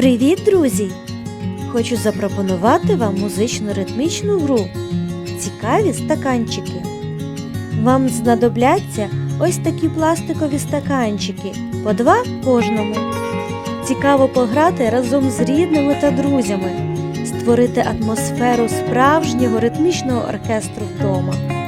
Привіт, друзі! Хочу запропонувати вам музично-ритмічну гру. Цікаві стаканчики. Вам знадобляться ось такі пластикові стаканчики, по два кожному. Цікаво пограти разом з рідними та друзями, створити атмосферу справжнього ритмічного оркестру вдома.